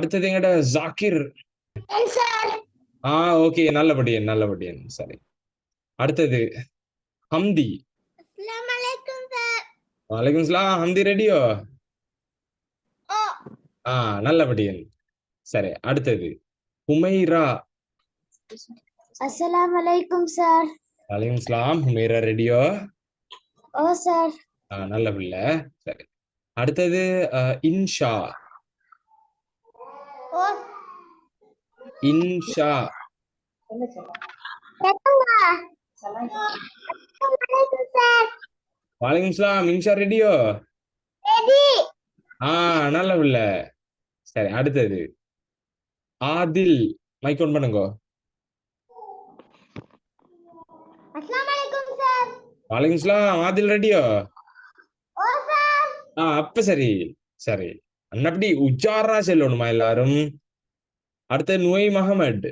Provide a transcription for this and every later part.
அடுத்தது எங்கட ஜாக்கிர். ஆ ஓகே நல்லபடியன் நல்லபடியன் சரி. அடுத்தது ஹம்தி. வலைக்கும் சலாம் ஹம்தி ரெடியோ ஆ நல்லபடியன் சரி அடுத்தது ஹுமைரா. அஸ்ஸலாமு அலைக்கும் சார் வலைக்கும் சலாம் ஹுமைரா ரெடியோ ஓ சார் ஆ நல்ல பிள்ளை. சரி. அடுத்தது இன்ஷா ஓ இன்ஷா. கேக்குங்க சார் சலாம். இன்ஷா ரெடியோ? ஆ நல்ல பிள்ளை. சரி அடுத்தது. ஆதில் மைக் ஆன் பண்ணுங்க. வணக்கம் சார் சலாம். ஆதில் ரெடியோ? ஆ அப்ப சரி. சரி. அன்னப்படி உச்சாரா செல்லணுமா எல்லாரும்? அடுத்த நுவை மஹமட்.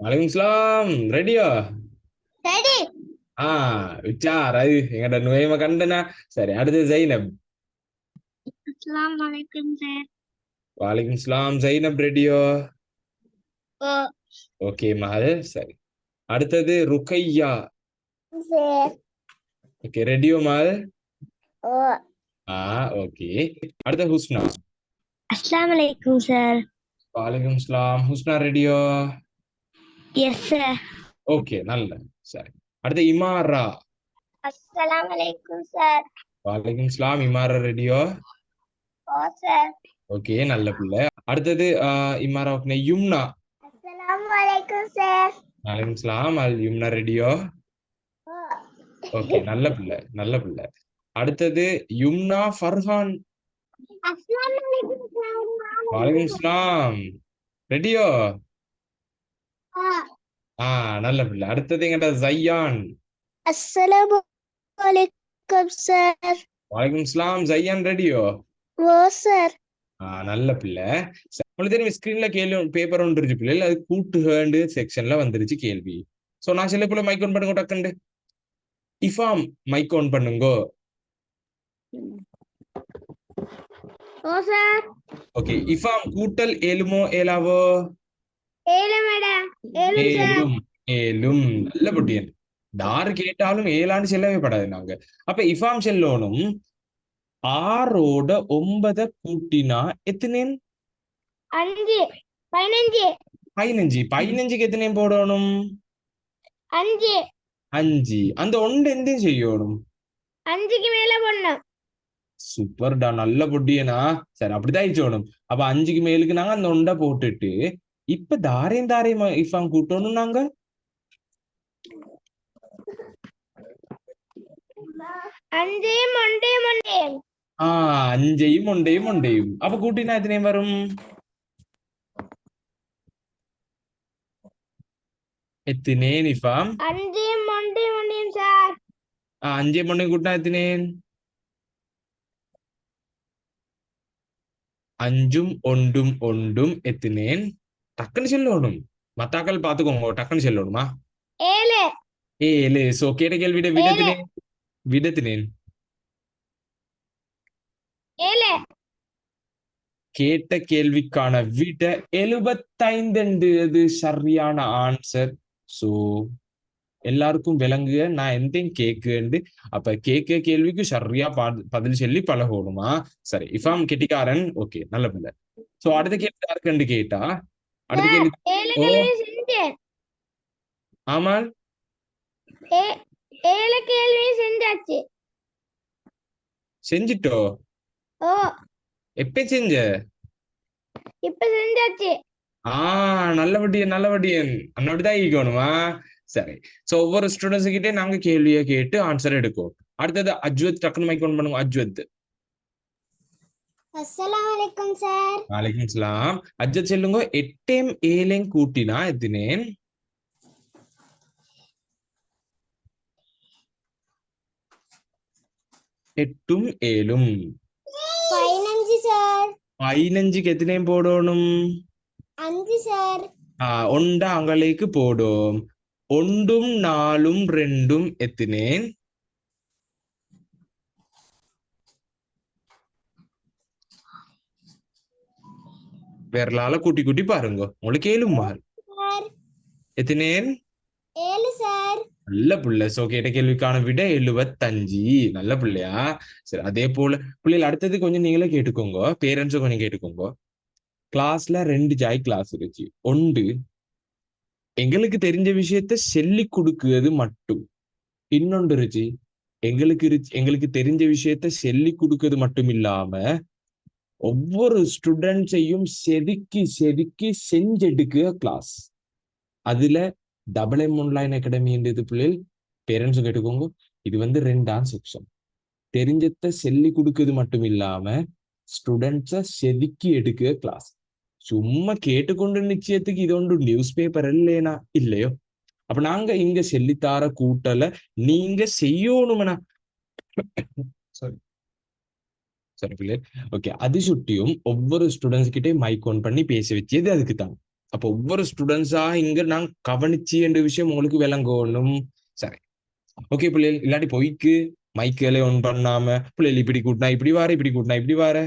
வலைக்கும் சலாம் ரெடியோ ரெடி ஆ உச்சார் அது எங்கட நுவைம கண்டனா சரி அடுத்து ஜைனப். அஸ்ஸலாமு அலைக்கும் சார் வலைக்கும் சலாம் ஜைனப் ரெடியோ ஓகே மகள் சரி. அடுத்தது ருக்கையா. ஓகே ரெடியோ ஓ. ஆ ஓகே. அடுத்த ஹுஸ்னா. அஸ்ஸலாமு அலைக்கும் சார் வலைக்கும் சலாம் ஹுஸ்னா ரெடியோ எஸ் சார் ஓகே நல்ல சரி அடுத்து இமாரா அஸ்ஸலாமு அலைக்கும் சார் வலைக்கும் சலாம் இமாரா ரெடியோ ஓ சார் ஓகே நல்ல பிள்ளை அடுத்தது இமாரா ஓகே யும்னா அஸ்ஸலாமு அலைக்கும் சார் வலைக்கும் சலாம் அல் யும்னா ரெடியோ ஓகே நல்ல பிள்ளை நல்ல பிள்ளை அடுத்தது யும்னா ஃபர்ஹான் வலைக்கும் சலாம் ரெடியோ? ஆ. நல்ல பிள்ளை. அடுத்தது எங்கிட்ட ஜையான். அஸ்ஸலாமு அலைக்கும் சார். வலைக்கும் சலாம் ஜையான் ரெடியோ? ஓ சார். ஆ நல்ல பிள்ளை. உங்களுக்கு தெரியும் ஸ்கிரீன்ல கேள்வி பேப்பர் ஒன்று இருக்கு பிள்ளை அது கூட்டுகண்டு செக்ஷன்ல வந்துருச்சு கேள்வி. சோ நான் சில பிள்ளை மைக் ஆன் பண்ணுங்க டக்குண்டு இஃபாம் மைக் ஆன் பண்ணுங்கோ. ஓ சார் ஓகே இஃபாம் கூட்டல் ஏலுமோ ஏலாவோ ஏலும் ஏலும் நல்ல புட்டியன். யாரு கேட்டாலும் ஏலான்னு செல்லவே படாது நாங்க. அப்ப இஃபாம் செல்லோனும் ஆறோட ஒன்பத கூட்டினா எத்தனேன்? அஞ்சு பதினஞ்சு. பதினஞ்சு. பதினஞ்சுக்கு எத்தனையும் போடணும்? அஞ்சு. அஞ்சு. அந்த ஒன்று எந்தையும் செய்யணும். அஞ்சுக்கு மேல போடணும். சூப்பர்டா நல்ல பொட்டியனா சரி அப்படிதான் ஆயிடுச்சோணும் அப்ப அஞ்சுக்கு மேலுக்கு நாங்க அந்த ஒண்டை போட்டுட்டு இப்ப தாரையும் தாரையும் இஃபாங் கூட்டணும் நாங்க ആ അഞ്ചയും ഒണ്ടയും ഒണ്ടയും അപ്പൊ കൂട്ടിനാ എത്രയും വരും എത്തിനേൻ ഇഫാം അഞ്ചയും ഒണ്ടയും ഒണ്ടയും സാർ ആ അഞ്ചയും ഒണ്ടയും കൂട്ടിനാ എത്തിനേൻ அஞ்சும் ஒன்றும் ஒன்றும் எத்தினேன் டக்குன்னு சொல்லணும் மத்தாக்கள் பாத்துக்கோங்க டக்குன்னு சொல்லணுமா ஏழு ஏழு சோ கேட்ட கேள்விட விடத்தினேன் விடத்தினேன் கேட்ட கேள்விக்கான விட எழுபத்தைந்து அது சரியான ஆன்சர் சோ எல்லாருக்கும் விளங்குக நான் எந்தையும் கேக்குண்டு அப்ப கேட்க கேள்விக்கு சரியா பதில் சொல்லி பழகணுமா? சரி இஃபாம் கெட்டிக்காரன் ஓகே நல்ல பிள்ளை. சோ அடுத்த கேள்வி யாருக்குன்னு கேட்டா? அடுத்த கேள்வி ஆமால்? ஏழு கேள்வி செஞ்சாச்சு. செஞ்சிட்டோ? ஓ. எப்ப செஞ்ச? இப்ப செஞ்சாச்சு. ஆ நல்லபடியன் நல்லபடியன் அன்னபடிதான் ஈக்கணுமா சரி சோ ஒவ்வொரு ஸ்டூடெண்ட்ஸ் கிட்டே நாங்க கேள்வியை கேட்டு ஆன்சர் எடுக்கும் அடுத்தது அஜ்வத் டக்குனு மைக் ஒன் பண்ணுங்க அஜ்வத் அஸ்ஸலாமு அலைக்கும் சார் வலைக்கும் சலாம் அஜ்வத் சொல்லுங்க எட்டேம் ஏழேம் கூட்டினா எத்தினேன் എട്ടും ഏഴും பதினஞ்சு சார் പതിനഞ്ചിക്ക് എത്തിനേം പോടണം அஞ்சு சார் ആ ഉണ്ടാങ്ങളിലേക്ക് പോടും ஒன்றும் நாலும் ரெண்டும் எத்தினேன். விரலால கூட்டி கூட்டி பாருங்க. உங்களுக்கு ஏழு மாறு எத்தினேன்? ஏழு சார். நல்ல பிள்ளை. சோ கேட்ட கேள்விக்கான விட எழுபத்தஞ்சு நல்ல பிள்ளையா? சரி அதே போல. பிள்ளைகள் அடுத்தது கொஞ்சம் நீங்களே கேட்டுக்கோங்க. பேரண்ட்ஸும் கொஞ்சம் கேட்டுக்கோங்க. கிளாஸ்ல ரெண்டு ஜாய் கிளாஸ் இருக்கு ஒன்று எங்களுக்கு தெரிஞ்ச விஷயத்த சொல்லி கொடுக்கிறது மட்டும். இன்னொன்று இருந்துச்சு எங்களுக்கு எங்களுக்கு தெரிஞ்ச விஷயத்த சொல்லி கொடுக்கிறது மட்டும் இல்லாம ஒவ்வொரு ஸ்டூடெண்ட்ஸையும் செதுக்கி செதுக்கி செஞ்செடுக்க கிளாஸ் அதுல டபுள் எம் ஒன்லைன் அகாடமின்றது பிள்ளைகள் பேரண்ட்ஸும் கேட்டுக்கோங்க இது வந்து ரெண்டாம் செக்ஷன் தெரிஞ்சத்தை சொல்லி கொடுக்கிறது மட்டும் இல்லாம ஸ்டூடெண்ட்ஸை செதுக்கி எடுக்க கிளாஸ் சும்மா கேட்டுக்கொண்டு நிச்சயத்துக்கு இது ஒன்று நியூஸ் பேப்பர் இல்லைனா இல்லையோ அப்ப நாங்க இங்க செல்லித்தார கூட்டல நீங்க செய்யணும்னா சாரி சரி பிள்ளை ஓகே அது சுட்டியும் ஒவ்வொரு ஸ்டூடெண்ட்ஸ் கிட்டே மைக் ஆன் பண்ணி பேச வச்சது அதுக்கு தான் அப்போ ஒவ்வொரு ஸ்டூடெண்ட்ஸா இங்க நான் கவனிச்சு என்ற விஷயம் உங்களுக்கு விளங்கணும் சரி ஓகே பிள்ளைகள் இல்லாட்டி பொய்க்கு மைக்கேலே ஒன் பண்ணாம பிள்ளைகள் இப்படி கூட்டினா இப்படி வார இப்படி கூட்டினா இப்படி வார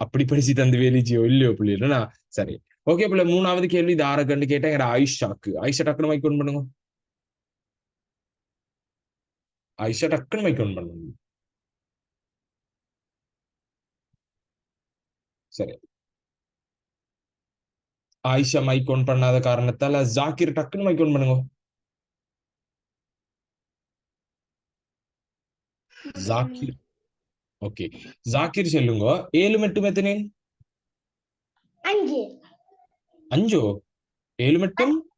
அப்படி படிச்சு தந்து வேலிச்சியோ இல்லையோ பிள்ளைகளா சரி. ஓகே பிள்ளை மூணாவது கேள்வி இது ஆற கண்டு கேட்டேன் ஆயிஷாக்கு ஆயிஷா டக்குனு மைக் ஒன் பண்ணுங்க. ஆயிஷா டக்குனு மைக் ஒன் பண்ணுங்க. சரி. ஆயிஷா மைக் ஒன் பண்ணாத காரணத்தால ஜாக்கிர் டக்குன்னு மைக் ஒன் பண்ணுங்க. ஜாக்கிர் ஓகே. ஜாக்கிர் சொல்லுங்க. ஏழு மட்டும் எத்தனை? அஞ்சு. அஞ்சோ? ஏழு மட்டும்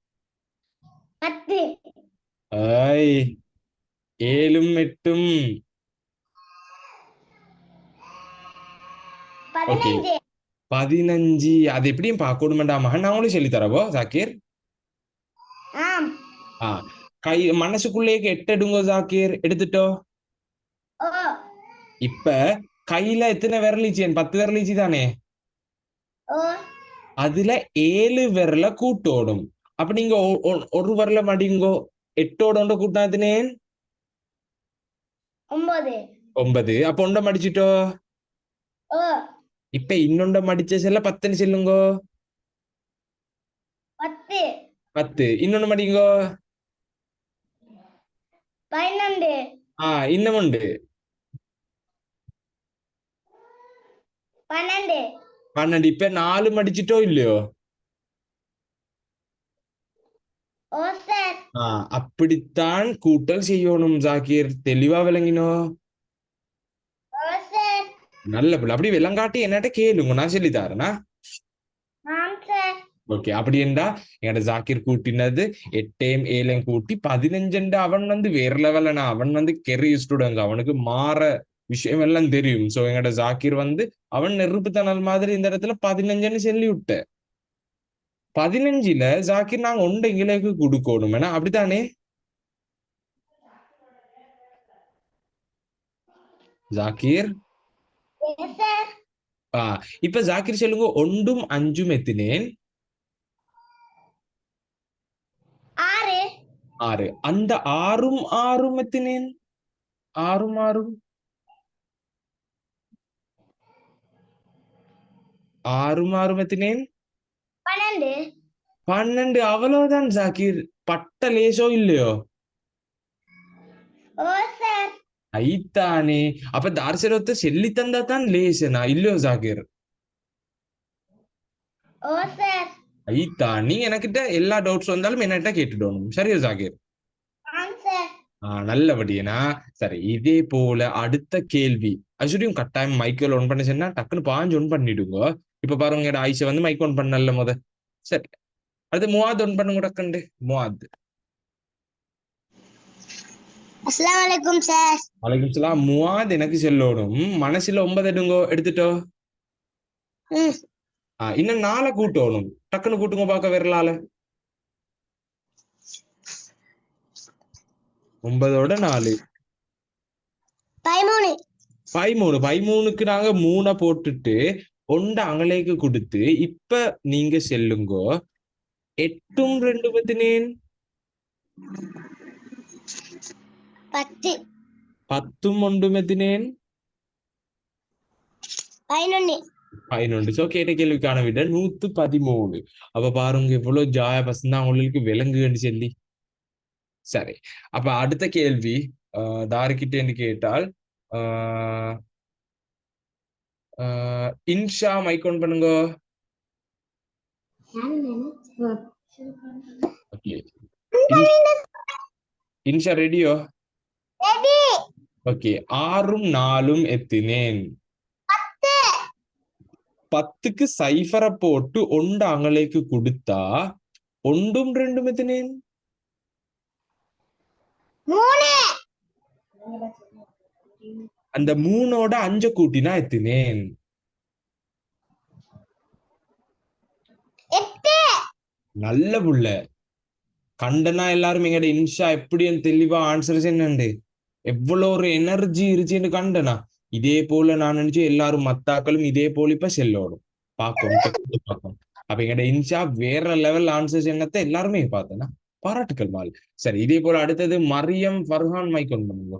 பத்து. ஐ ஏழும் எட்டும். பதினஞ்சு. பதினஞ்சு. அது எப்படியும் பார்க்கணுமெண்டா. மகன் நான் உங்களுக்கு சொல்லி தரவோ ஜாக்கிர் ஆ. கை மனசுக்குள்ளே எட்டெடுங்க ஜாக்கிர். எடுத்துட்டோ? ஓ இப்ப கையில எத்தனை விரலிச்சு பத்து விரலிச்சு தானே அதுல ஏழு விரல கூட்டோடும். அப்ப நீங்க ஒரு விரல மடிங்கோ எட்டோட கூட்டாத்தினே ஒன்பது. ஒன்பது. அப்ப ஒண்ட மடிச்சிட்டோ? இப்ப இன்னொண்ட மடிச்ச செல்ல பத்துன்னு சொல்லுங்கோ? பத்து. இன்னொன்னு மடிங்கோ பன்னெண்டு. ஆ இன்னும் உண்டு. பன்னெண்டு. பன்னெண்டு. இப்ப நாலு மடிச்சிட்டோ இல்லையோ? ஓ சார். ஆ அப்படித்தான் கூட்டல் செய்யணும் ஜாக்கீர் தெளிவா விளங்கினோ? ஓ சார். நல்ல பிள்ளை. அப்படி விளங்காட்டி என்னட்ட கேளுங்க. நான் சொல்லி தரேனா? ஓகே. அப்படி என்றா என்னோட ஜாக்கிர் கூட்டினது எட்டையும் ஏழையும் கூட்டி பதினஞ்சுண்டு. அவன் வந்து வேற லெவல்ல அவன் வந்து கெரி ஸ்டூடெண்ட் அவனுக்கு மாற விஷயம் எல்லாம் தெரியும். சோ எங்களோட ஜாக்கிர் வந்து அவன் நெருப்புத்தனல் மாதிரி இந்த இடத்துல பதினஞ்சுன்னு சொல்லி விட்ட பதினஞ்சுல ஜாக்கிர் நாங்க ஒன்றை எங்களுக்கு கொடுக்கணும். ஏன்னா அப்படித்தானே? ஜாக்கிர்? ஆ இப்ப ஜாக்கிர் சொல்லுங்க ஒன்றும் அஞ்சும் எத்தினேன்? ஆறு. அந்த ஆறும் ஆறும் எத்தினேன்? ஆறும் ஆறும்? ஆறும் ஆறும் எத்தினேன் பன்னெண்டு பன்னெண்டு அவ்வளவுதான் ஜாக்கிர் பட்ட லேசோ இல்லையோ ஐத்தானே அப்ப தார்சரத்தை சொல்லி தந்தா தான் லேசனா இல்லையோ ஜாக்கிர் ஐத்தா நீ எனக்கிட்ட எல்லா டவுட்ஸ் வந்தாலும் என்கிட்ட கேட்டுடணும் சரியா சார் ஆஹ் நல்லபடியனா சரி இதே போல அடுத்த கேள்வி அசுரியும் கட்டாயம் மைக்கேல் ஒன் பண்ண சொன்னா டக்குன்னு பாஞ்சு ஒன் பண்ணிடுங்க இப்ப பாருங்க ஆயிஷா வந்து மைக் ஒன் பண்ணல முத சரி அடுத்து முவாத் ஒன் பண்ணுங்க டக்குண்டு முவாத் அஸ்ஸலாமு அலைக்கும் சார் வலைக்கும் சலாம் முவாத் எனக்கு சொல்லணும் மனசுல ஒன்பது எடுங்கோ எடுத்துட்டோ இன்னும் நாளை கூட்டணும் டக்குன்னு கூட்டுங்க பார்க்க விரலால ஒன்பதோட நாலு பதிமூணு பதிமூணுக்கு நாங்க மூணை போட்டுட்டு ஒண்ட அங்கலேக்கு கொடுத்து இப்ப நீங்க செல்லுங்கோ. எட்டும் ரெண்டு பத்தினேன்? பத்து. பத்தும் ஒன்று மெத்தினேன் பதினொன்னு. பதினொன்று. சோ கேட்ட கேள்விக்கான விட நூத்து பதிமூணு. அப்ப பாருங்க எவ்வளவு ஜாய பசந்தா உங்களுக்கு விளங்குன்னு சொல்லி. சரி. அப்ப அடுத்த கேள்வி தாருக்கிட்டேன்னு கேட்டால் ஆஹ் இன்ஷா மைக்கோன் பண்ணுங்க. ஓகே இன்ஷா ரெடியோ? ரெடி. ஓகே ஆறும் நாலும் எத்தினேன். பத்துக்கு சைஃபரை போட்டு ஒண்டு அங்கலேக்கு கொடுத்தா ஒண்டும் ரெண்டும் எத்தினேன்? மூணு. அந்த மூணோட அஞ்ச கூட்டினா எத்தினேன் நல்ல புள்ள. கண்டனா எல்லாரும் எங்கட இன்ஷா எப்படின்னு தெளிவா ஆன்சர் என்னண்டு? எவ்வளவு ஒரு எனர்ஜி இருச்சுன்னு கண்டனா? இதே போல நான் நினைச்சு எல்லாரும் மத்தாக்களும் இதே போல இப்ப செல்லோடும். பார்க்கும் பார்க்கும் அப்ப எங்கட இன்ஷா வேற லெவல் ஆன்சர்ஸ் என்னத்தை எல்லாருமே பார்த்தேன்னா பாராட்டுக்கள் மால். சரி இதே போல அடுத்தது மரியம் ஃபர்ஹான் மைக் ஒன் பண்ணுங்க.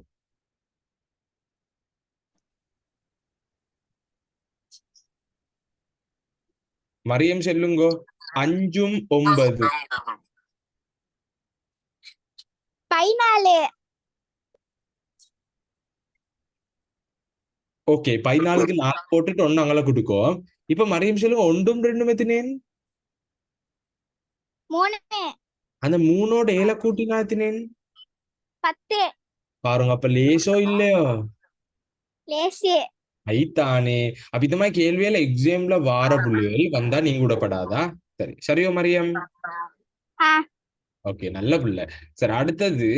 மரியம் செல்லுங்கோ அஞ்சும் ஒன்பது பதினாலு ஓகே பதினாலுக்கு நாலு போட்டுட்டு ஒன்னு அங்கே கொடுக்கும் இப்ப மரியம் செல்லுங்க ஒன்றும் ரெண்டும் எத்தினேன் அந்த மூணோட ஏழை கூட்டினா எத்தினேன் பத்து பாருங்க அப்ப லேசோ இல்லையோ லேசு ஐத்தானே அப்ப மாதிரி கேள்வியில எக்ஸாம்ல வார புள்ளிகள் வந்தா நீங்க விடப்படாதா சரி. சரியோ மரியம். ஓகே நல்ல புள்ள. சரி அடுத்தது.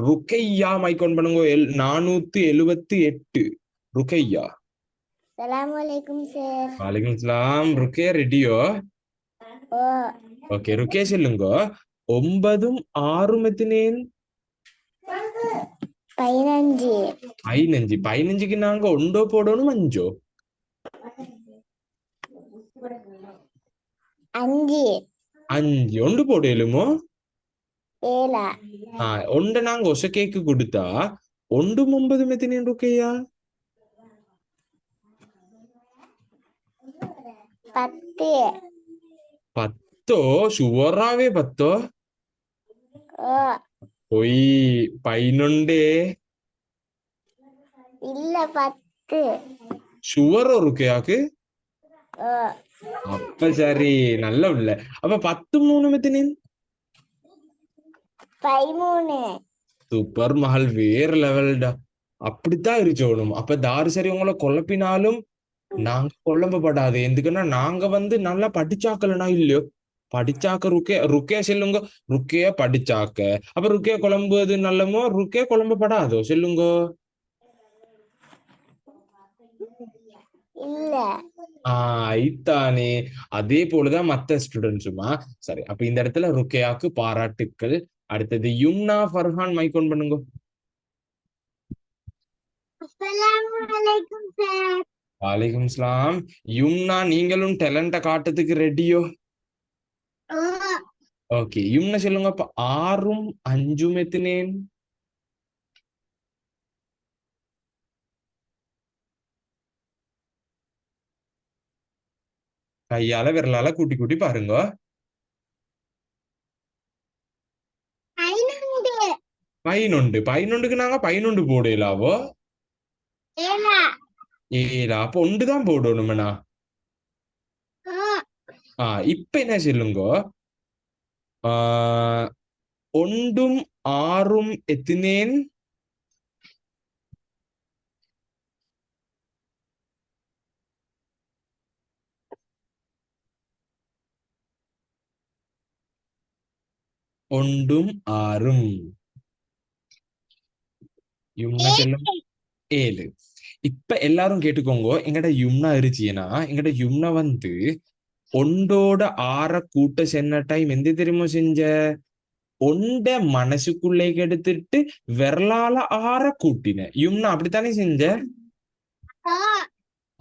ருக்கையா மைக்கோன் பண்ணுங்க. நானூத்தி எழுவத்தி எட்டு. ருக்கையா. சலாம் அலைக்கும் சார். வாலைக்கும் சலாம் ருக்கே ரெடியோ? ஓகே ருக்கே சொல்லுங்க. ஒன்பதும் ஆறும் எத்தினேன்? பதினஞ்சு. பதினஞ்சு. பதினஞ்சுக்கு நாங்க ஒண்டோ போடணும் அஞ்சோ அஞ்சு. அஞ்சு. ஒண்டு போடலுமோ? ஏழா. ஆ ஒண்ட நாங்க ஒசக்கேக்கு கொடுத்தா ஒண்டும் ஒன்பதும் எத்தினேன் ருக்கையா பத்து. பத்தோ? சுவராவே பத்தோ? பொய் பதினொண்டே இல்ல பத்து. சுவரோ ருக்கையாக்கு ஓ அப்ப சரி நல்ல உள்ள. அப்ப பத்து மூணு பதிமூணு சூப்பர் மகள் வேற லெவல்டா அப்படித்தான் இருச்சோணும் அப்ப தாரு சரி உங்களை குழப்பினாலும் நாங்க குழம்பப்படாது எதுக்குன்னா நாங்க வந்து நல்லா படிச்சாக்கலனா இல்லையோ? படிச்சாக்க ருக்கே ருக்கே செல்லுங்க ருக்கைய படிச்சாக்க அப்ப ருக்கே குழம்புவது நல்லமோ ருக்கே குழம்பப்படாதோ சொல்லுங்க இல்ல ஆஹ் ஐத்தானே அதே போலதான் மத்த ஸ்டூடெண்ட்ஸுமா சரி அப்ப இந்த இடத்துல ருக்கையாக்கு பாராட்டுக்கள் அடுத்தது யும்னா ஃபர்ஹான் மைக்கோன் பண்ணுங்க வாலைக்கும் சலாம் யும்னா நீங்களும் டேலண்ட காட்டுறதுக்கு ரெடியோ ஓகே யும்னா சொல்லுங்க அப்ப ஆறும் அஞ்சும் எத்தினேன்? கையால விரலால கூட்டி கூட்டி பாருங்க. பதினொண்டு பதினொண்டுக்கு நாங்க பதினொண்டு போடலாவோ? ஏழா. ஏலா அப்ப ஒண்டுதான் போடணுமண்ணா. ஓ ஆ இப்ப என்ன சொல்லுங்க? ஒண்டும் ஆறும் எத்தினேன் ஒண்டும் ஆறும் யும்னா சொல்லும் ஏழு இப்ப எல்லாரும் கேட்டுக்கோங்க எங்கட யும்னா இருச்சியனா எங்கட யும்னா வந்து ஒண்டோட ஆற கூட்ட சென்ன டைம் எந்த தெரியுமா செஞ்ச? ஒண்ட மனசுக்குள்ளேக்கு எடுத்துட்டு விரலால ஆற கூட்டின. யும்னா அப்படித்தானே செஞ்ச?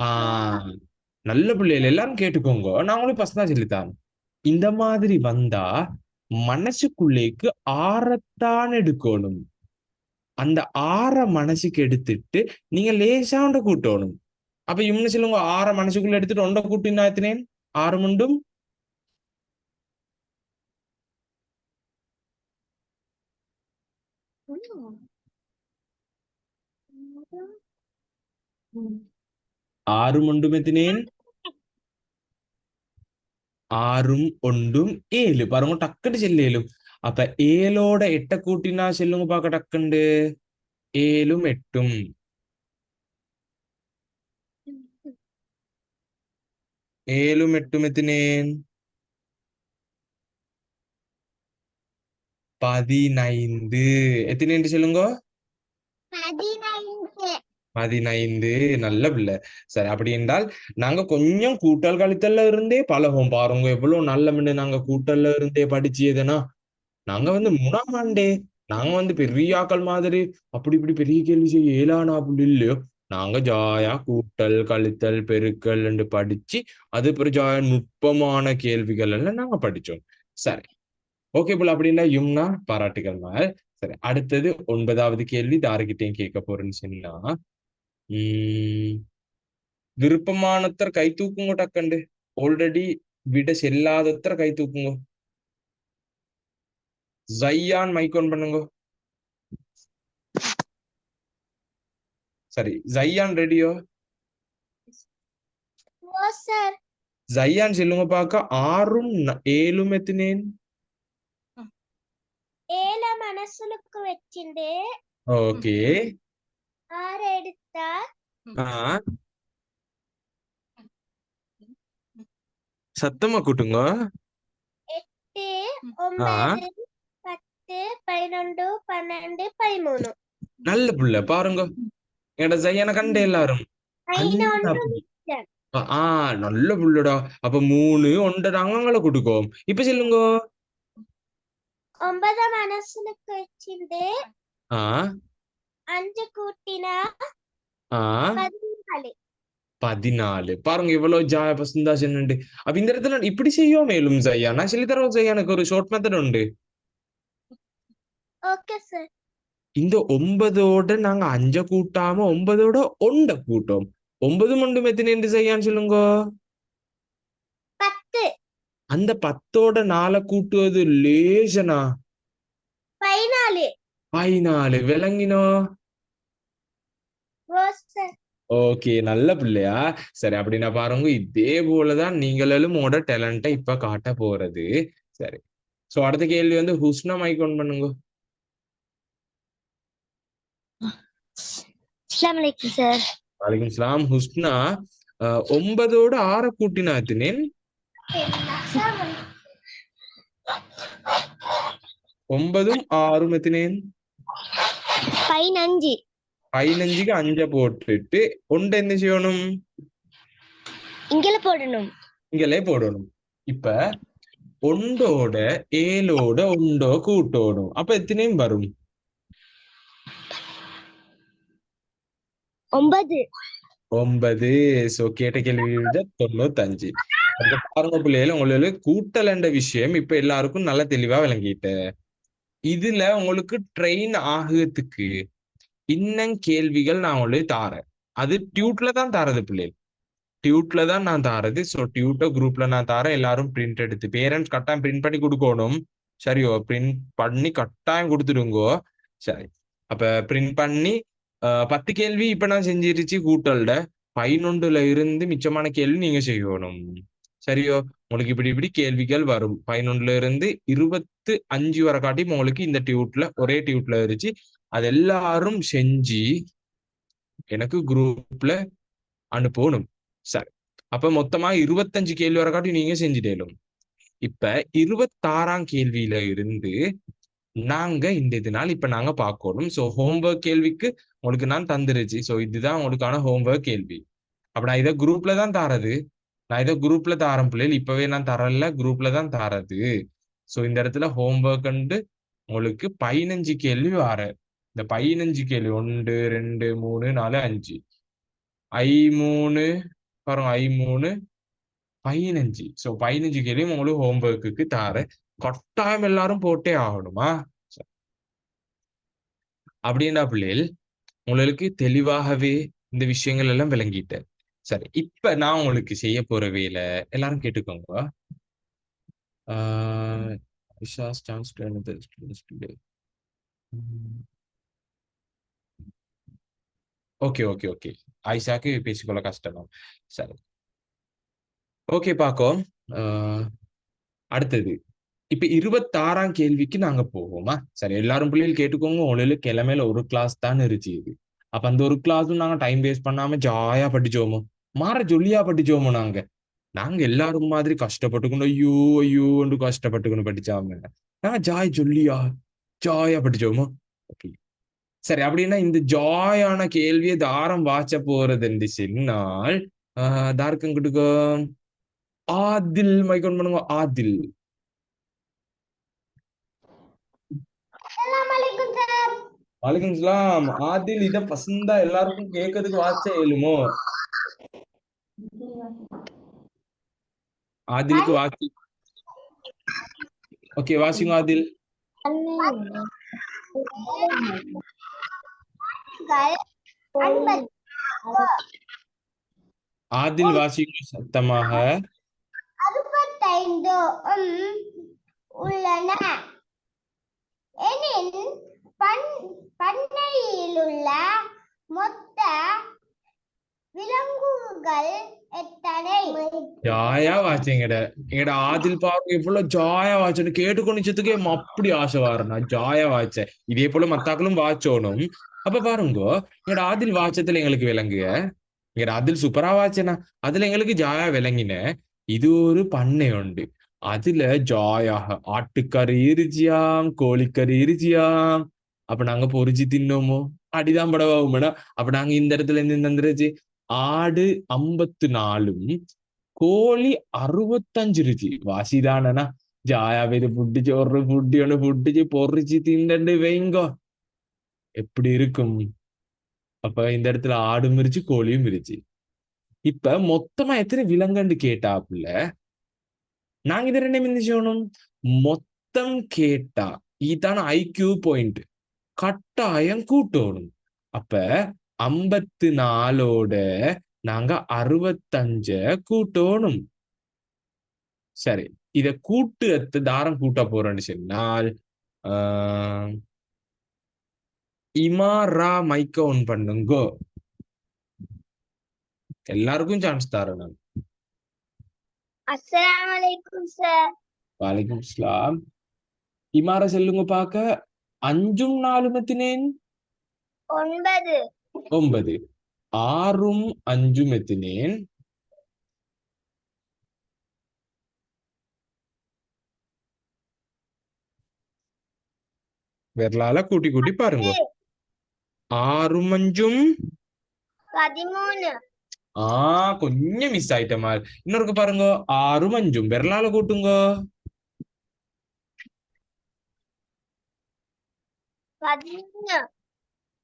ஆஹ் நல்ல பிள்ளைகள் எல்லாரும் கேட்டுக்கோங்க. ஃபர்ஸ்ட் தான் சொல்லித்தான் இந்த மாதிரி வந்தா மனசுக்குள்ளேக்கு ஆறத்தான் எடுக்கணும். அந்த ஆற மனசுக்கு எடுத்துட்டு நீங்க லேசாண்ட கூட்டணும். அப்ப இம்னு சொல்லுங்க ஆற மனசுக்குள்ள எடுத்துட்டு ஒண்ட கூட்டினா எத்தினேன் ஆறு முண்டும் ആറും ഒണ്ടും എത്തിനേൻ ആറും ഒണ്ടും ഏഴ് പറഞ്ഞു ടക്കട്ട് ചെല്ലേലും അപ്പൊ ഏലോടെ എട്ട കൂട്ടിനാ ചെല്ലുങ്ങ പാക്ക ടക്കുണ്ട് ഏഴും എട്ടും ஏழும் எட்டும் எத்தினேன் பதினைந்து எத்தனை என்று சொல்லுங்க பதினைந்து நல்ல பிள்ளை சரி அப்படி என்றால் நாங்க கொஞ்சம் கூட்டல் கழித்தல்ல இருந்தே பழகும் பாருங்க எவ்வளவு நல்ல மின்னு நாங்க கூட்டல்ல இருந்தே படிச்சியதுனா நாங்க வந்து முனாமாண்டே நாங்க வந்து பெரிய ஆக்கள் மாதிரி அப்படி இப்படி பெரிய கேள்வி செய்ய ஏழானா புள்ளி இல்லையோ நாங்க ஜாயா கூட்டல் கழித்தல் பெருக்கல் என்று படிச்சு அது பிறகு ஜாயா நுட்பமான கேள்விகள் எல்லாம் நாங்க படிச்சோம். சரி. ஓகே போல அப்படின்னா யும்னா பாராட்டுகள் மேல் சரி அடுத்தது ஒன்பதாவது கேள்வி தாரகிட்டையும் கேட்க போறேன்னு சொன்னா உம் விருப்பமானத்தர் கை தூக்குங்க டக்கண்டு. ஆல்ரெடி விட செல்லாதத்தர் கை தூக்குங்க. ஜையான் மைக் ஆன் பண்ணுங்க. சரி ஜையான் ரெடியோ ஜையான் சொல்லுங்க பார்க்க ஆறும் ஏழும் எத்தினேன் ஏழ மனசுலுக்கு வச்சிருந்து ஓகே ஆறு எடுத்தா சத்தமா கூட்டுங்க எட்டு ஒன்பது பத்து பதினொன்று பன்னெண்டு பதிமூணு நல்ல புள்ள பாருங்க என்ட ஜையான கண்ட எல்லாரும் ஆ நல்ல புள்ளடா அப்ப மூணு ஒன்றரை அங்கங்களை கொடுக்கும் இப்ப சொல்லுங்க ஆ அஞ்சு கூட்டினா ஆ பதினாலு பதினாலு பாருங்க இவ்வளவு ஜாய பசந்தா சொன்னுண்டு அப்ப இந்த இடத்துல இப்படி செய்யும் மேலும் ஜையா நான் சொல்லி தரோம் ஜையா எனக்கு ஒரு ஷார்ட் மெத்தட் உண்டு ஓகே சார் இந்த ஒன்பதோட நாங்க அஞ்ச கூட்டாம ஒன்பதோட ஒண்ட கூட்டோம். ஒன்பது மண்டும் எத்தனை செய்யான்னு சொல்லுங்க? அந்த பத்தோட நாலை கூட்டுவது லேசனா? பதினாலு. விளங்கினோ? ஓகே நல்ல பிள்ளையா. சரி அப்படின்னா பாருங்க இதே போலதான் நீங்களும் உங்களோட டேலண்ட்டை இப்ப காட்ட போறது. சரி. சோ அடுத்த கேள்வி வந்து ஹுஸ்னா மைக் ஆன் பண்ணுங்க அஸ்லாம் வலைக்கும் சலாம் ஹுஸ்னா ஒன்பதோட ஆற கூட்டினா எத்தினேன் ஒன்பதும் ஆறும் எத்தினேன் பதினஞ்சு. பதினஞ்சுக்கு அஞ்ச போட்டுட்டு ஒன்றை என்ன செய்யணும்? இங்கல போடணும். இங்கலே போடணும். இப்ப ஒண்டோட ஏழோட ஒண்டோ கூட்டோடும் அப்ப எத்தனையும் வரும்? ஒன்பது. ஒன்பது. சோ கேட்ட கேள்வி தொண்ணூத்தஞ்சு. அப்ப பாருங்க பிள்ளைகள் உங்களுக்கு கூட்டல் என்ற விஷயம் இப்ப எல்லாருக்கும் நல்லா தெளிவா விளங்கிட்ட. இதுல உங்களுக்கு ட்ரெயின் ஆகுறதுக்கு இன்னும் கேள்விகள் நான் உங்களுக்கு தாரேன் அது டியூட்ல தான் தாரது பிள்ளைகள். டியூட்ல தான் நான் தாரது. ஸோ டியூட்டோ குரூப்ல நான் தாரேன் எல்லாரும் பிரிண்ட் எடுத்து பேரண்ட்ஸ் கட்டாயம் பிரிண்ட் பண்ணி கொடுக்கணும். சரியோ பிரிண்ட் பண்ணி கட்டாயம் கொடுத்துடுங்கோ. சரி. அப்ப பிரிண்ட் பண்ணி பத்து கேள்வி இப்ப நான் செஞ்சிருச்சு கூட்டல்ட பதினொன்றுல இருந்து மிச்சமான கேள்வி நீங்க செய்யணும். சரியோ? உங்களுக்கு இப்படி இப்படி கேள்விகள் வரும். பதினொன்றுல இருந்து இருபத்து அஞ்சு வரை காட்டி உங்களுக்கு இந்த டியூட்ல ஒரே டியூட்ல இருந்துச்சு. அது எல்லாரும் செஞ்சு எனக்கு குரூப்ல அனுப்பணும். சரி. அப்ப மொத்தமா இருபத்தஞ்சு கேள்வி வரை காட்டி நீங்க செஞ்சுட்டேலும் இப்ப இருபத்தாறாம் கேள்வியில இருந்து நாங்க இந்த இதனால இப்ப நாங்க பார்க்கணும். சோ ஹோம்ஒர்க் கேள்விக்கு உங்களுக்கு நான் தந்துருச்சு. சோ இதுதான் உங்களுக்கான ஹோம்ஒர்க் கேள்வி. அப்ப நான் இதை குரூப்ல தான் தாரது. நான் இதை குரூப்ல தாரேன் பிள்ளைகள். இப்பவே நான் தரல குரூப்ல தான் தாரது. சோ இந்த இடத்துல ஹோம்ஒர்க் உங்களுக்கு பதினஞ்சு கேள்வி வர. இந்த பதினஞ்சு கேள்வி ஒன்று ரெண்டு மூணு நாலு அஞ்சு. ஐ மூணு பாருங்க ஐ மூணு பதினஞ்சு. சோ பதினஞ்சு கேள்வியும் உங்களுக்கு ஹோம்ஒர்க்குக்கு தாரேன். கட்டாயம் எல்லாரும் போட்டே ஆகணுமா? அப்படின்னா பிள்ளைகள் உங்களுக்கு தெளிவாகவே இந்த விஷயங்கள் எல்லாம் விளங்கிட்டேன் சரி இப்ப நான் உங்களுக்கு செய்ய போற வேலை எல்லாரும் கேட்டுக்கோங்க. ஆஹ் ஓகே ஓகே ஓகே. ஐசாக்கு பேசிக்கொள்ள கஷ்டம்? சரி. ஓகே பாக்கோ. ஆஹ் அடுத்தது. இப்ப இருபத்தாறாம் கேள்விக்கு நாங்க போவோமா? சரி எல்லாரும் பிள்ளைகள் கேட்டுக்கோங்க. உங்களுக்கு கிழமையில ஒரு கிளாஸ் தான் இருச்சு இது. அப்ப அந்த ஒரு கிளாஸும் நாங்க டைம் வேஸ்ட் பண்ணாம ஜாயா படிச்சோமோ? மாற ஜொல்லியா படிச்சோமோ நாங்க? நாங்க எல்லாரும் மாதிரி கஷ்டப்பட்டுக்கணும். ஐயோ ஐயோன்னு கஷ்டப்பட்டுக்கணும் படிச்சாம. நாங்க ஜாய் ஜொல்லியா ஜாயா படிச்சோமோ? ஓகே சரி அப்படின்னா இந்த ஜாயான கேள்வியை தாரம் வாச்ச போறது என்று சொன்னால் ஆஹ் கிட்டுக்கோ? ஆதில் மைக்கோன் பண்ணுங்க. ஆதில் அஸ்ஸலாமு சார் வலைக்கும் சலாம் ஆதில் இத பசந்தா எல்லாருக்கும் கேட்கறதுக்கு வாச்ச எழுமோ? ஆதிலுக்கு வாசி. ஓகே வாசிங்க ஆதில். ஆதில் வாசிங்க சத்தமாக. அறுபத்தைந்து உள்ளன. எனின் பண்ணையிலுள்ள மொத்த விலங்குகள் எத்தனை? ஜாயா வாச்சிங்கட எங்கட ஆதில் பாருங்க இவ்வளவு ஜாயா வாச்சேன்னு கேட்டுக்கொண்டிச்சதுக்கே அப்படி ஆசை வரணும் ஜாயா வாச்ச இதே போல மத்தாக்களும் வாச்சோனும் அப்ப பாருங்க எங்கட ஆதில் வாச்சத்துல எங்களுக்கு விளங்குக எங்கட ஆதில் சூப்பரா வாச்சனா அதுல எங்களுக்கு ஜாயா விளங்கின இது ஒரு பண்ணை உண்டு அதுல ஜாயாக ஆட்டுக்கறி இருச்சியாம் கோழிக்கறி இருச்சியாம் அப்ப நாங்க பொறிச்சு தின்னோமோ அடிதான் படவாகும் மேடம் அப்ப நாங்க இந்த இடத்துல இருந்து தந்துருச்சு ஆடு ஐம்பத்து நாலும் கோழி அறுபத்தஞ்சு ருச்சி வாசிதானா ஜாயாவை இது புட்டிச்சு ஒரு புட்டி ஒன்று புட்டிச்சு பொறிச்சு திண்டண்டு வைங்கோ எப்படி இருக்கும் அப்ப இந்த இடத்துல ஆடும் இருச்சு கோழியும் இருச்சு இப்ப மொத்தமா எத்தனை விலங்கண்டு கேட்டாப்புல நாங்க இதை ரெண்டு என்ன செய்யணும் மொத்தம் கேட்டா இதான ஐக்யூ பாயிண்ட் கட்டாயம் கூட்டணும். அப்ப ஐம்பத்து நாலோட நாங்க அறுபத்தஞ்ச கூட்டணும். சரி இத கூட்டு எத்து தாரம் கூட்ட போறோம்னு சொன்னால் இமாரா மைக்க ஒன் பண்ணுங்கோ. எல்லாருக்கும் சான்ஸ் தரேன் நான். அஸ்ஸலாமு அலைக்கும் சார் வலைக்கும் இமார செல்லுங்க பார்க்க அஞ்சும் நாலும் எத்தினேன்? ஒன்பது. ஒன்பது. ஆறும் அஞ்சும் எத்தினேன்? விரலால கூட்டி கூட்டி பாருங்க. ஆறும் அஞ்சும்? பதிமூணு. ஆ கொஞ்சம் மிஸ் ஆயிட்ட மாதிரி இன்னொருக்கு பாருங்க. ஆறும் அஞ்சும்.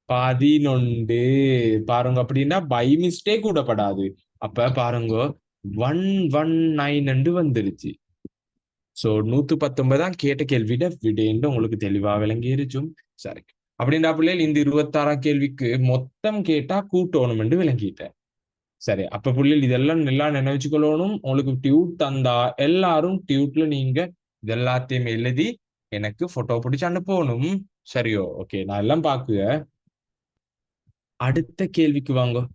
பதினொண்டு பாருங்க அப்படின்னா பை மிஸ்டேக் கூடப்படாது அப்ப பாருங்க ஒன் ஒன் நைன் வந்துருச்சு. சோ நூத்து பத்தொன்பதாம் கேட்ட கேள்விட விடேன்னு உங்களுக்கு தெளிவா விளங்கிருச்சும். சரி. அப்படின்னா பிள்ளைகள் இந்த இருபத்தாறாம் கேள்விக்கு மொத்தம் கேட்டா கூட்டணும் விளங்கிட்டேன். சரி அப்ப பிள்ளைகள் இதெல்லாம் நல்லா நினைச்சுக்கொள்ளணும் உங்களுக்கு டியூட் தந்தா எல்லாரும் டியூட்ல நீங்க இதெல்லாத்தையும் எழுதி எனக்கு போட்டோ பிடிச்சு அனுப்பணும். சரியோ ஓகே நான் எல்லாம் பாக்குக அடுத்த கேள்விக்கு வாங்க.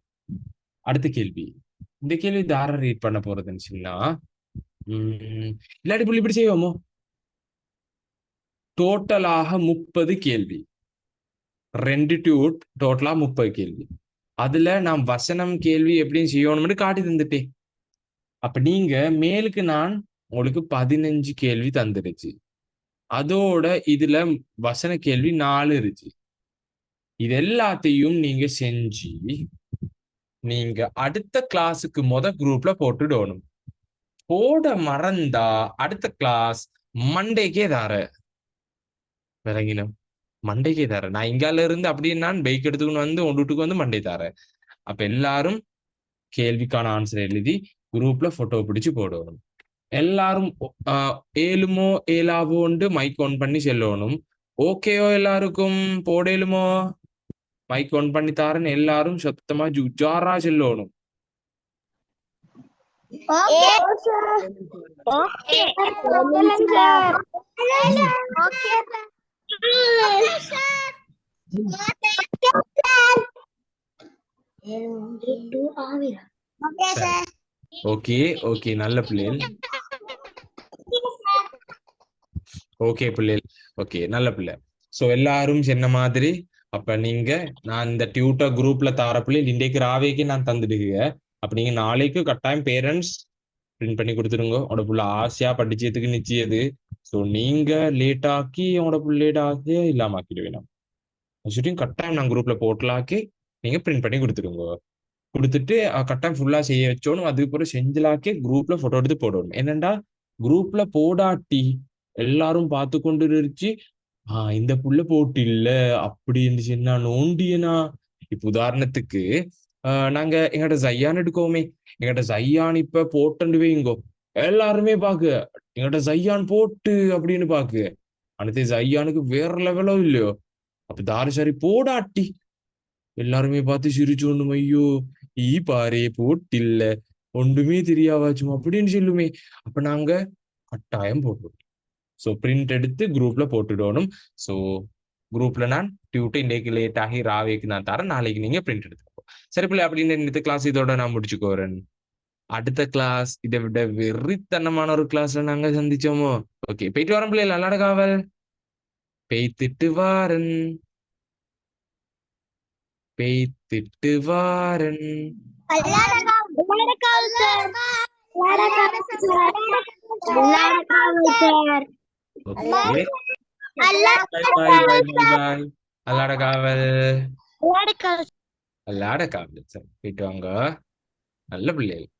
அடுத்த கேள்வி. இந்த கேள்வி தார ரீட் பண்ண போறதுன்னு சொன்னா உம் இல்லாட்டி புள்ளி இப்படி செய்வோமோ? டோட்டலாக முப்பது கேள்வி. ரெண்டு டியூட் டோட்டலா முப்பது கேள்வி. அதுல நான் வசனம் கேள்வி எப்படின்னு செய்யணும்னு காட்டி தந்துட்டேன். அப்ப நீங்க மேலுக்கு நான் உங்களுக்கு பதினஞ்சு கேள்வி தந்துடுச்சு. அதோட இதுல வசன கேள்வி நாலு இருக்கு. இது எல்லாத்தையும் நீங்க செஞ்சு நீங்க அடுத்த கிளாஸுக்கு முத குரூப்ல போட்டுடணும். போட மறந்தா அடுத்த கிளாஸ் மண்டேக்கே தார. விளங்கினோம் மண்டேக்கே தார. நான் இங்கால இருந்து அப்படியே நான் பைக் எடுத்துக்கணும் வந்து உன் வீட்டுக்கு வந்து மண்டே தாரேன் அப்ப எல்லாரும் கேள்விக்கான ஆன்சர் எழுதி குரூப்ல போட்டோ பிடிச்சு போடணும். எல்லாரும் ஆஹ் ஏழுமோ ஏழாவோண்டு மைக் ஆன் பண்ணி செல்லணும். ஓகேயோ எல்லாருக்கும்? போடலுமோ மைக் ஆன் பண்ணி தாரன்னு எல்லாரும் சத்தமா ஜுஜாரா செல்லணும். Okay okay okay okay sir okay okay நல்ல பிள்ளைகள். ஓகே பிள்ளைகள் ஓகே நல்ல பிள்ளை. சோ எல்லாரும் சொன்ன மாதிரி அப்ப நீங்க நான் இந்த டியூட்டர் குரூப்ல தார பிள்ளைகள் இன்றைக்கு ராவேக்கு நான் தந்துடுங்க. அப்ப நீங்க நாளைக்கு கட்டாயம் பேரண்ட்ஸ் பிரிண்ட் பண்ணி கொடுத்துருங்க உங்களோட புள்ள ஆசையா படிச்சதுக்கு நிச்சயது சோ நீங்க லேட் ஆக்கி உங்களோட பிள்ளைட ஆசையா இல்லாம ஆக்கிடுவேன் ஷூட்டிங் கட்டாயம் நான் குரூப்ல போட்டலாக்கி நீங்க பிரிண்ட் பண்ணி கொடுத்துருங்க கொடுத்துட்டு கட்டாயம் ஃபுல்லா செய்ய வச்சோணும். அதுக்கப்புறம் செஞ்சலாக்கே செஞ்சலாக்கி குரூப்ல போட்டோ எடுத்து போடணும். என்னண்டா? குரூப்ல போடாட்டி எல்லாரும் பார்த்து கொண்டு இருந்துச்சு ஆஹ் இந்த புள்ள போட்டு இல்ல. அப்படி இருந்துச்சு. நான் நோண்டியனா? இப்ப உதாரணத்துக்கு ஆஹ் நாங்க எங்கட ஜையான் எடுக்கோமே. எங்கட ஜையான் இப்ப போட்டு வைங்கோ. எல்லாருமே பாக்கு எங்கட ஜையான் போட்டு அப்படின்னு பாக்கு அடுத்து ஜையானுக்கு வேற லெவலோ இல்லையோ? அப்ப தாரிசாரி போடாட்டி. எல்லாருமே பார்த்து சிரிச்சோண்டும் ஐயோ ஈ பாரு போட்டில்ல ஒன்றுமே தெரியாவாச்சும் அப்படின்னு சொல்லுமே. அப்ப நாங்க கட்டாயம் போட்டோம். ஸோ பிரிண்ட் எடுத்து குரூப்ல போட்டுடணும். ஸோ குரூப்ல நான் டியூட்டு இன்றைக்கு லேட் ஆகி ராவேக்கு நான் தரேன். நாளைக்கு நீங்க பிரிண்ட் எடுத்துக்கோ. சரி பிள்ளை அப்படின்னு இந்த கிளாஸ் இதோட நான் முடிச்சுக்கோறேன் அடுத்த கிளாஸ் இதை விட வெறித்தனமான ஒரு கிளாஸ்ல நாங்க சந்திச்சோமோ? ஓகே போயிட்டு வரேன் பிள்ளை நல்லாட காவல் பெய்த்திட்டு வாரன் பெய்த்திட்டு வாரன் ஓகே பாய் பாய் பாய் அல்லாட காவல் அல்லாட காவல் சரி போயிட்டு வாங்க நல்ல பிள்ளைகள்